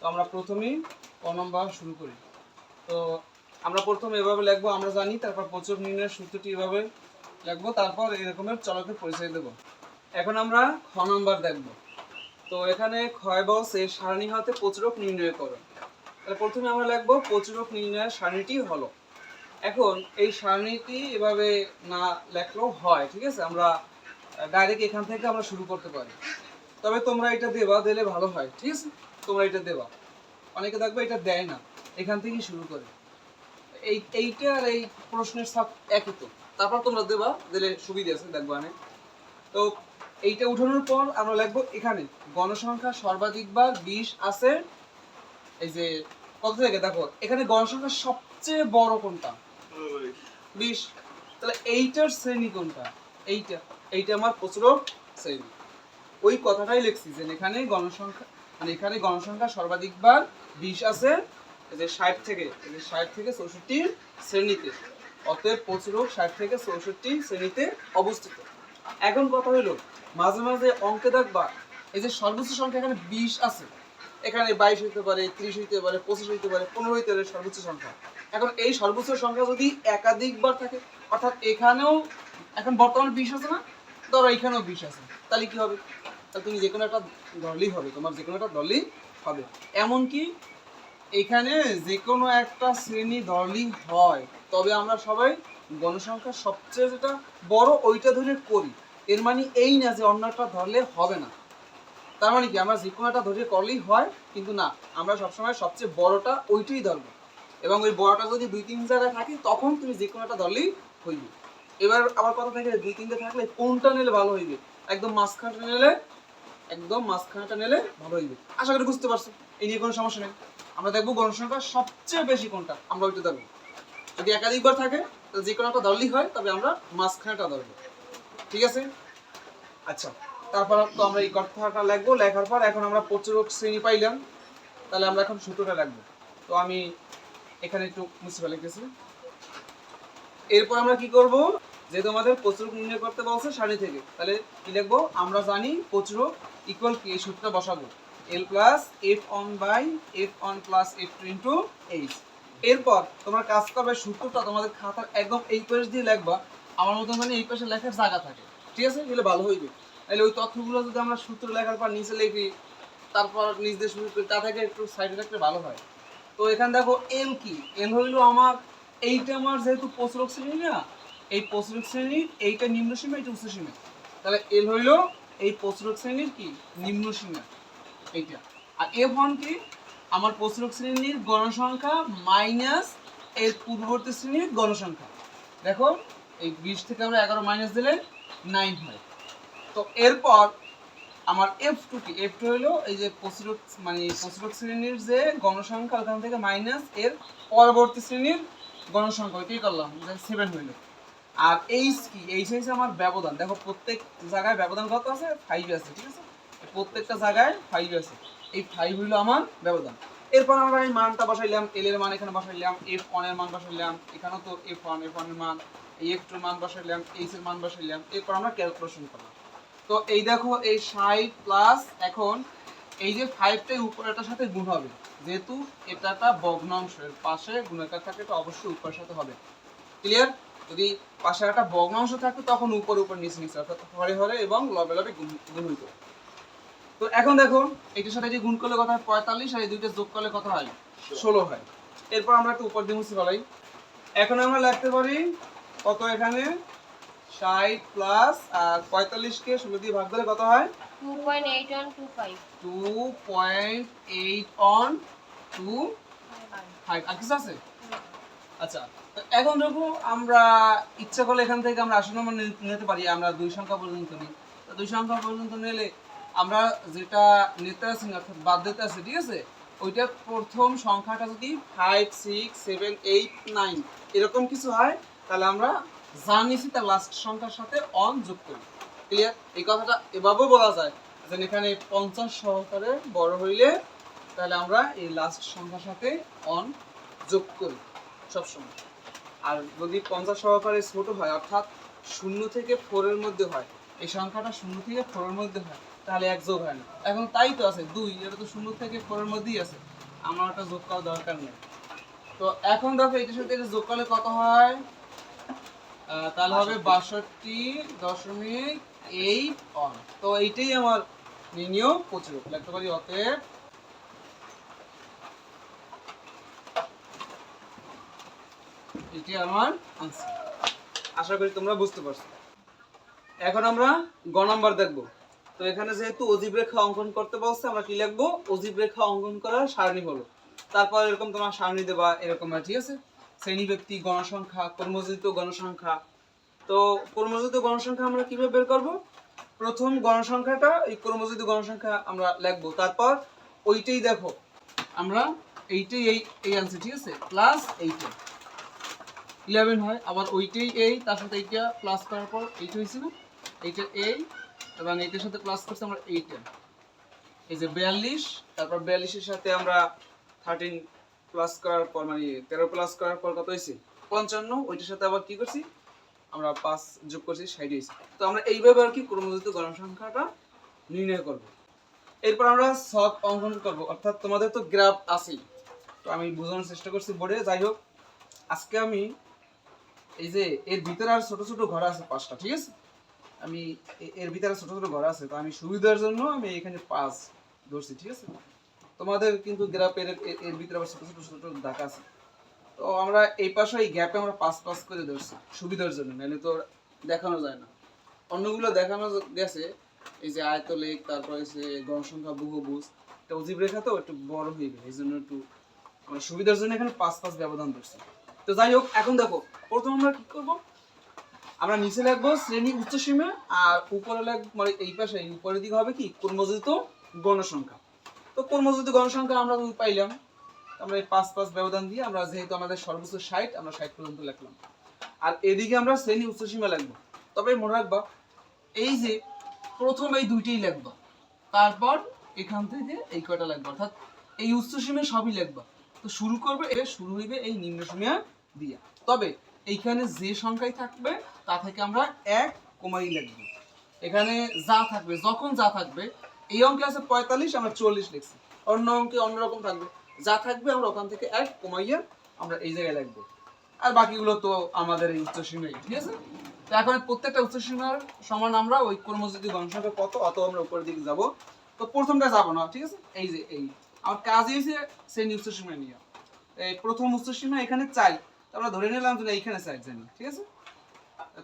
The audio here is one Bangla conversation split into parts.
তো আমরা প্রথমেই ক নম্বর শুরু করি। তো আমরা প্রথমে এভাবে লিখব, আমরা জানি, তারপর প্রচুর নির্ণয়ের সূত্রটি এভাবে লিখব, তারপর এরকমের চলকের পরিচয় দেব। এখন আমরা খ নম্বর দেখব। তো এখানে ক্ষয় বলছে সারণী হতে প্রচুরক নির্ণয় করো। তাহলে প্রথমে আমরা লিখব, প্রচুরক নির্ণয়ের সারণীটি হলো। এখন এই সারণীটি এভাবে না লেখলেও হয়, ঠিক আছে? আমরা ডাইরেক্ট এখান থেকে আমরা শুরু করতে পারি। তবে তোমরা এটা দেবা, দিলে ভালো হয়, ঠিক আছে? তোমরা এটা দেবা। অনেকে দেখবে এটা দেয় না, এখান থেকেই শুরু করে। এই, এইটা আর এই প্রশ্নের সাপ একই তো। তারপর তোমরা দেবা, দিলে সুবিধা আছে, দেখব আমি তো এইটা উঠানোর পর আমরা লিখব এখানে, গণসংখ্যা সর্বাধিকবার বিশ আছে, এই যে, কত থেকে দেখো, এখানে গণসংখ্যা সবচেয়ে বড় কোনটা? বিশ। তাহলে এইটার শ্রেণি কোনটা? এইটা এইটা আমার প্রচুরক শ্রেণি। ওই কথাটাই লিখছি, যে এখানে গণসংখ্যা মানে এখানে গণসংখ্যা সর্বাধিকবার বিশ আছে যে ষাট থেকে ষাট থেকে চৌষট্টি শ্রেণীতে। অতএব প্রচুরক ষাট থেকে চৌষট্টি শ্রেণীতে অবস্থিত। এখন কথা হলো মাঝে মাঝে অঙ্কে দেখবা, এই যে সর্বোচ্চ সংখ্যা এখানে বিশ আছে। এখানে বাইশ হইতে পারে, ত্রিশ হইতে পারে, পঁচিশ হইতে পারে, পনেরো হইতে পারে সর্বোচ্চ সংখ্যা। এখন এই সর্বোচ্চ সংখ্যা যদি একাধিকবার থাকে, অর্থাৎ এখানেও, এখন বর্তমানে বিশ আছে না? ধরো এখানেও বিশ আছে। তাহলে কি হবে? তাহলে তুমি যে কোনো একটা দলই হবে, তোমার যে কোনো একটা দলই হবে। এমনকি এখানে যে কোনো একটা শ্রেণি দলই হয়, তবে আমরা সবাই গণসংখ্যা সবচেয়ে যেটা বড় ওইটা ধরে করি। এর মানে এই না যে অন্য একটা ধরলে হবে না। তার মানে কি? আমরা যে কোনো একটা ধরে করলেই হয়, কিন্তু না, আমরা সবসময় সবচেয়ে বড়টা ওইটাই ধরবো। এবং ওই বড়টা যদি দুই তিন জায়গায় থাকে, তখন তুমি যে কোনো একটা ধরলেই হইবে। এবার আবার কথা থাকে দুই তিনটে থাকলে কোনটা নিলে ভালো হইবে? একদম মাঝখানটা নিলে একদম মাঝখানটা নিলে ভালো হইবে আশা করি বুঝতে পারছ, এই নিয়ে কোনো সমস্যা নেই। আমরা দেখব গণসংখ্যা সবচেয়ে বেশি কোনটা আমরা ওইটা ধরবো যদি একাধিকবার থাকে, তাহলে যে কোনো একটা ধরলেই হয়, তবে আমরা মাঝখানটা ধরবো। ঠিক আছে? আচ্ছা তারপর তো আমরা এই কথাটা লিখব, লেখার পর এখন আমরা প্রচুরক শ্রেণি পাইলাম। তাহলে আমরা এখন সূত্রটা লিখব। তো আমি এখানে একটু মুছে লিখতেছি এরপর আমরা কি করব? যে তোমাদের প্রচুরক নির্ণয় করতে বলছে সারি থেকে। তাহলে কি লিখব? আমরা জানি প্রচুরক ইকুয়াল কি এই সূত্রটা বসাবো। L plus F one by F one plus F two into H এরপর তোমরা কাজ করবে সূত্রটা তোমাদের খাতার একদম এই পাশ দিয়ে লিখবা। আমার মতো মানে এই পাশে লেখার জায়গা থাকে। ঠিক আছে? এগুলো ভালো হইবে। তাহলে ওই তথ্যগুলো যদি আমরা সূত্র লেখার পর নিচে লিখি, তারপর নিচ দিয়ে শুরু তা থেকে একটু সাইডে রাখলে ভালো হয়। তো এখানে দেখো এল কি? এল হইল আমার এইটা আমার যেহেতু প্রচুরক শ্রেণি না এই প্রচুরক শ্রেণির এইটা নিম্ন সীমা, এইটা উচ্চ সীমা। তাহলে এল হইল এই প্রচুরক শ্রেণির কি? নিম্ন সীমা। এইটা। আর এফ ওয়ান কি? আমার প্রচুরক শ্রেণির গণসংখ্যা মাইনাস এর পূর্ববর্তী শ্রেণির গণসংখ্যা। দেখো, এই বিশ থেকে আমরা এগারো মাইনাস দিলে নাইন হয়। তো এরপর আমার এফ টু কি? এফ টু হলো এই যে প্রচুরক মানে প্রচুরক শ্রেণির যে গণসংখ্যা, ওখান থেকে মাইনাস এর পরবর্তী শ্রেণির গণসংখ্যা, ওইটাই করলাম। সেভেন হইল। আর এইচ কি এইচ হয়েছে আমার ব্যবধান, দেখো প্রত্যেক জায়গায় ব্যবধান কত আছে? ফাইভ আছে, ঠিক আছে? প্রত্যেকটা জায়গায় ফাইভ আছে। এই ফাইভ হইল আমার ব্যবধান। এরপর আমরা এই মানটা বসাইলাম এল এর মান এখানে বসাইলাম এফ ওয়ানের মান বসাইলাম, এখানেও তো এফ ওয়ান এফ ওয়ানের মান এফ টু মান বসাইলাম এইচ এর মান বসাইলাম, এরপর আমরা ক্যালকুলেশন করলাম। তো এই দেখো, এই ষাট প্লাস এখন এই যে ফাইভটাই উপরেটার সাথে গুণ হবে, যেহেতু এটা একটা ভগ্নাংশ এর পাশে গুণাকার থাকে, তো অবশ্যই উপরের সাথে হবে। ক্লিয়ার যদি পাশে একটা ভগ্নাংশ থাকে তখন উপর উপর নিচে নিচে অর্থাৎ হরে হরে এবং লবে লবে গুণ হইতো তো এখন দেখো এটার সাথে যে গুণ করলে কত হয় পঁয়তাল্লিশ আর এই দুইটা যোগ করলে কথা হয় ষোলো হয়। এরপর আমরা একটু উপর দিয়ে মুছে ফেলাই এখন আমরা লিখতে পারি কত এখানে? ষাট প্লাস আর পঁয়তাল্লিশকে ষোলো দিয়ে ভাগ দিলে কত হয়? 2.8125 two point eight one two five আর কিছু আছে? আচ্ছা এখন দেখো আমরা ইচ্ছা করলে এখান থেকে আমরা আশি নম্বর নিতে পারি, আমরা দুই সংখ্যা পর্যন্ত নিই। দুই সংখ্যা পর্যন্ত নিলে আমরা যেটা নিতে আছি, অর্থাৎ বাদ দিতে আছে, ঠিক আছে? ওইটা প্রথম সংখ্যাটা যদি five six seven eight nine এরকম কিছু হয়, তাহলে আমরা যা নিছি তার লাস্ট সংখ্যার সাথে অন যোগ করি। ক্লিয়ার এই কথাটা এভাবেও বলা যায় যে এখানে পঞ্চাশ সহকারে বড় হইলে তাহলে আমরা এই লাস্ট সংখ্যার সাথে অন যোগ করি। সবসময়। আর যদি পঞ্চাশ সহকারে ছোট হয় অর্থাৎ শূন্য থেকে ফোরের মধ্যে হয় এই সংখ্যাটা শূন্য থেকে ফোরের মধ্যে হয় তাহলে এক যোগ হয় না। এখন তাই তো আছে দুই এটা তো শূন্য থেকে ফোরের মধ্যেই আছে। আমার একটা যোগ করার দরকার নেই। তো এখন দেখো এটার সাথে এটা যোগ করলে কত হয়? তাহলে হবে বাষট্টি। দশমিক এইট অন তো এইটাই আমার নির্ণয় প্রচুর। লিখতে পারি অতএব এটি আমার আনসার আশা করি তোমরা বুঝতে পারছ। এখন আমরা গ নাম্বার দেখব। তো এখানে যেহেতু অজীব রেখা অঙ্কন করতে বলছে, আমরা কি লিখব? অজীব রেখা অঙ্কন করার সারণী হলো। তারপর এরকম তোমার সারণী দেবা, এরকম আর ঠিক আছে? শ্রেণি ব্যক্তি, গণসংখ্যা কর্মজিত গণসংখ্যা। তো কর্মজিত গণসংখ্যা আমরা কীভাবে বের করব? প্রথম গণসংখ্যাটা, এই কর্মজিত গণসংখ্যা আমরা লিখব। তারপর ওইটাই দেখো। আমরা এইটাই এই এই আনছি ঠিক আছে? প্লাস এইটা। ইলেভেন হয়, আবার ওইটাই এই তার সাথে এইটা প্লাস করার পর এইটা হয়েছে না? এইটা এই এবং এইটার সাথে প্লাস করছি আমরা এইটা। এই যে বিয়াল্লিশ, তারপর বিয়াল্লিশের সাথে আমরা থার্টিন প্লাস করার পর মানে তেরো প্লাস করার পর কত হয়েছে? পঞ্চান্ন, ওইটার সাথে আবার কি করছি? আমরা পাঁচ যোগ করছি, ষাট হয়েছে। তো আমরা এইভাবে আর কি ক্রমযুক্ত গণসংখ্যাটা নির্ণয় করব। এরপর আমরা সব অঙ্কন করব। অর্থাৎ তোমাদের তো গ্রাফ আছেই। তো আমি বোঝানোর চেষ্টা করছি বোর্ডে, যাই হোক। আজকে আমি এই যে এর ভিতরে আর ছোট ছোট ঘর আছে পাঁচটা, ঠিক আছে? আমি এর ভিতরে ছোট ছোট ঘর আছে, তো আমি সুবিধার জন্য আমি এখানে পাঁচ ধরছি, ঠিক আছে? তোমাদের কিন্তু গ্রাপের এর- ভিতরে আবার ছোট ছোট ছোট দাগ আছে। তো আমরা এই পাশে, এই গ্যাপে আমরা পাঁচ পাঁচ করে ধরছি, সুবিধার জন্য, নাহলে তো দেখানো যায় না। অন্যগুলো দেখানো গেছে, এই যে আয়ত লেক তারপর হচ্ছে গণসংখ্যা, বহুভুজ, এটা অজীব রেখা তো একটু বড় হয়ে গেছে এই জন্য একটু আমরা সুবিধার জন্য এখানে পাঁচ পাঁচ ব্যবধান ধরছি। তো যাই হোক, এখন দেখো, প্রথম আমরা কি করব? আমরা নিচে লিখব শ্রেণি উচ্চ সীমা, আর উপরে লিখব মানে এই পাশে উপরের দিকে হবে কি? কর্মযোজিত গণসংখ্যা। তো কর্মযোজিত গণসংখ্যা আমরা পাইলাম। আমরা এই পাঁচ পাঁচ ব্যবধান দিয়ে আমরা যেহেতু আমাদের সর্বোচ্চ ষাট, আমরা ষাট পর্যন্ত লিখলাম। আর এদিকে আমরা শ্রেণি উচ্চ সীমা লিখব। তবে মনে রাখবা, এই যে প্রথম এই দুইটাই লিখবা, তারপর এখান থেকে এই কয়টা লিখবা? অর্থাৎ এই উচ্চ সীমা সবই লিখবা। তো শুরু করবে এটা শুরু হইবে এই নিম্ন সীমা দিয়ে। তবে এইখানে যে সংখ্যাই থাকবে, তা থেকে আমরা এক কমাই লিখব। এখানে যা থাকবে, যখন যা থাকবে, এই অঙ্কে আছে পঁয়তাল্লিশ, আমরা চল্লিশ লিখছি। অন্য অঙ্কে অন্যরকম থাকবে। যা থাকবে, আমরা ওখান থেকে এক কমাইয়া আমরা এই জায়গায় লিখব। আর বাকিগুলো তো আমাদের এই উচ্চ সীমাই, ঠিক আছে? তো এখন প্রত্যেকটা উচ্চসীমার সমান আমরা ওই কর্মযোগী গণসংখ্যা কত, অত আমরা উপরের দিকে যাব। তো প্রথমটা যাব না, ঠিক আছে? এই যে এই। আমার কাজই হয়েছে শ্রেণি উচ্চ সীমা নিয়ে। এই প্রথম উচ্চ সীমা এখানে চাই তো আমরা ধরে নিলাম যে এইখানে চাই জানি, ঠিক আছে?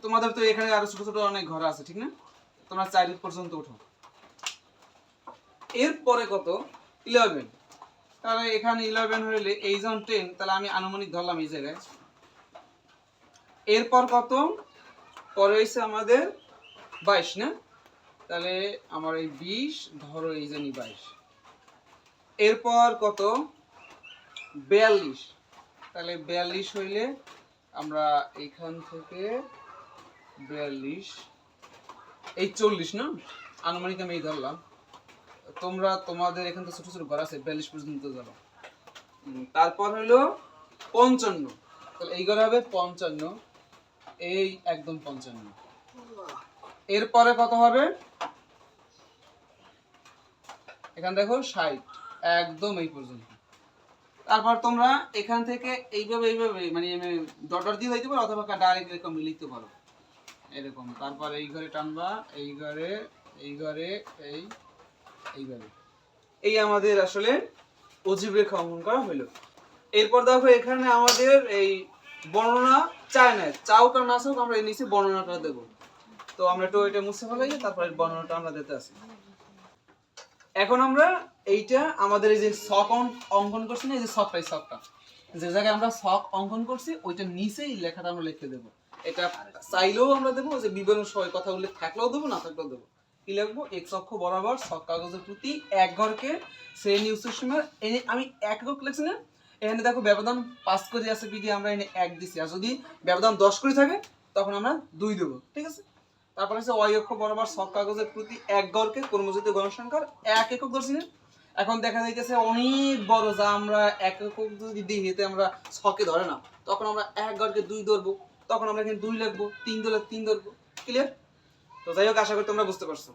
তোমাদের তো এখানে আরও ছোট ছোট অনেক ঘর আছে, ঠিক না? তোমরা চার পর্যন্ত উঠো এরপরে কত? ইলেভেন তাহলে এখানে ইলেভেন হইলে এই জন টেন তাহলে আমি আনুমানিক ধরলাম এই জায়গায়। এরপর কত? পরে হয়েছে আমাদের বাইশ, না? তাহলে আমার এই বিশ, ধরো এই জানি বাইশ। এরপর কত? বিয়াল্লিশ। তাহলে বিয়াল্লিশ হইলে আমরা এখান থেকে বিয়াল্লিশ, এই চল্লিশ না? আনুমানিক আমি এই ধরলাম। তোমরা তোমাদের এখান থেকে ছোটো ছোটো ঘর আছে, বিয়াল্লিশ পর্যন্ত ধরো। তারপর হলো পঞ্চান্ন। তাহলে এই ঘরে হবে পঞ্চান্ন। এই একদম পঞ্চান্ন। এরপরে কত হবে? এখান দেখো ষাট। একদম এই পর্যন্ত। তারপর তোমরা এখান থেকে এইভাবে এইভাবে মানে ডটার দিয়ে হইতে পারো অথবা ডাইরেক্ট এরকম লিখতে পারো। এরকম। তারপর এই ঘরে টানবা, এই ঘরে এই ঘরে, এই এই ঘরে। এই আমাদের আসলে অজীব রেখা অঙ্কন করা হলো এরপর দেখো এখানে আমাদের এই বর্ণনা চায় না চাও কার না চাও আমরা এই নিচে বর্ণনাটা দেবো। তো আমরা একটু এটা মুছে ফেলাই, তারপরে বর্ণনাটা আমরা দিতে আসি। এখন আমরা এইটা আমাদের এই যে শক অঙ্কন করছি না, এই যে শকটা এই শকটা যে জায়গায় আমরা শক অঙ্কন করছি, ওইটা নিচেই লেখাটা আমরা লিখে দেবো। এটা চাইলেও আমরা দেবো, যে বিবরণ সবাই কথা উল্লেখ থাকলেও দেবো, না থাকলেও দেবো। কি লিখব? এক অক্ষ বরাবর শক কাগজের প্রতি এক ঘরকে শ্রেণি উচ্চ সীমার এই আমি এক একক লিখছি না, এখানে দেখো ব্যবধান পাঁচ করে আছে বিধি আমরা এনে এক দিছি। আর যদি ব্যবধান দশ করে থাকে, তখন আমরা দুই দেবো, ঠিক আছে? তারপরে হচ্ছে অক্ষ বরাবর সব কাগজের প্রতি এক গড়কে কর্মজিত গণসংখ্যার এক একক ধরছি? এখন দেখা যাইতেছে অনেক বড় যা আমরা এক রকম যদি দিই এতে আমরা ছকে ধরে না, তখন আমরা এক গড়কে দুই ধরবো, তখন আমরা এখানে দুই লাগবো, তিন ধরলে তিন ধরবো ক্লিয়ার তো যাই হোক, আশা করি তোমরা বুঝতে পারছ।